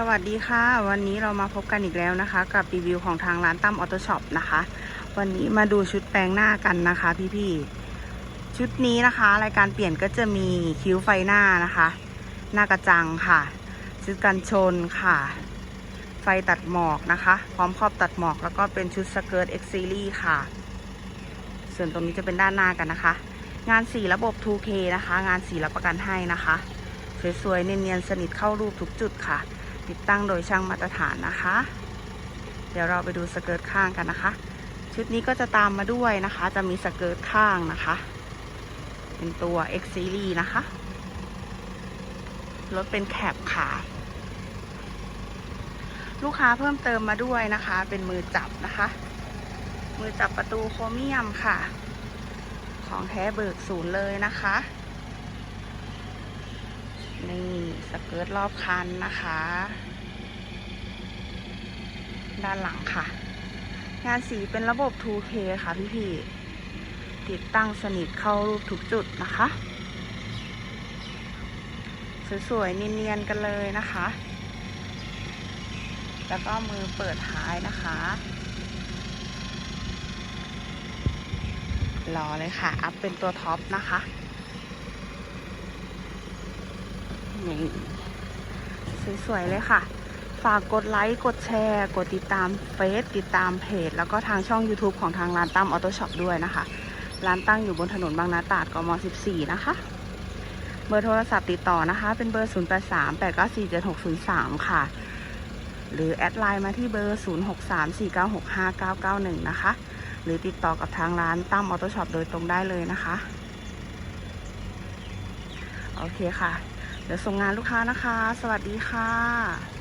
สวัสดีค่ะ วันนี้เรามาพบกันอีกแล้วนะคะ กับรีวิวของทางร้านตั้มออโต้ช็อปนะคะ วันนี้มาดูชุดแปลงหน้ากันนะคะพี่ๆชุดนี้นะคะ รายการเปลี่ยนก็จะมีคิ้วไฟหน้านะคะ หน้ากระจังค่ะ ชุดกันชนค่ะ ไฟตัดหมอกนะคะ พร้อมครอบตัดหมอกแล้วก็เป็นชุดสเกิร์ต X Series ค่ะ ส่วนตรงนี้จะเป็นด้านหน้ากันนะคะ งานสีระบบ 2K นะคะ งานสีรับประกันให้นะคะสวยๆเนียนๆสนิทเข้ารูปทุกจุดค่ะ ติดตั้งโดยช่างมาตรฐานนะคะ เดี๋ยวเราไปดูสเกิร์ตข้างกันนะคะ ชุดนี้ก็จะตามมาด้วยนะคะ จะมีสเกิร์ตข้างนะคะ เป็นตัว X Series นะคะรถเป็นแคปค่ะลูกค้าเพิ่มเติมมาด้วยนะคะ เป็นมือจับนะคะ มือจับประตูโครเมียมค่ะ ของแท้เบิกศูนย์เลยนะคะ นี่ สเกิร์ตรอบคันนะคะ ด้านหลังค่ะ งานสีเป็นระบบ 2K ค่ะพี่พี่ๆติดตั้งสนิทเข้ารูปทุกจุดนะคะ สวยๆเนียนๆกันเลยนะคะ แล้วก็มือเปิดท้ายนะคะรอเลยค่ะ อัพเป็นตัวท็อปนะคะ นี่สวยๆเลยค่ะ ฝากกดไลค์กดแชร์ กดติดตามเฟซติดตามเพจ แล้วก็ทางช่อง YouTube ของทางร้านตั้มออโต้ช็อปด้วยนะคะ ร้านตั้งอยู่บนถนนบางนาตราดกม 14 นะคะ เบอร์โทรศัพท์ติดต่อนะคะ เป็นเบอร์ 0838947603 ค่ะ หรือแอดไลน์มาที่เบอร์ 0634965991 นะคะ หรือติดต่อกับทางร้านตั้มออโต้ช็อปโดยตรงได้เลยนะคะ โอเคค่ะ เดี๋ยวส่งงานลูกค้านะคะ สวัสดีค่ะ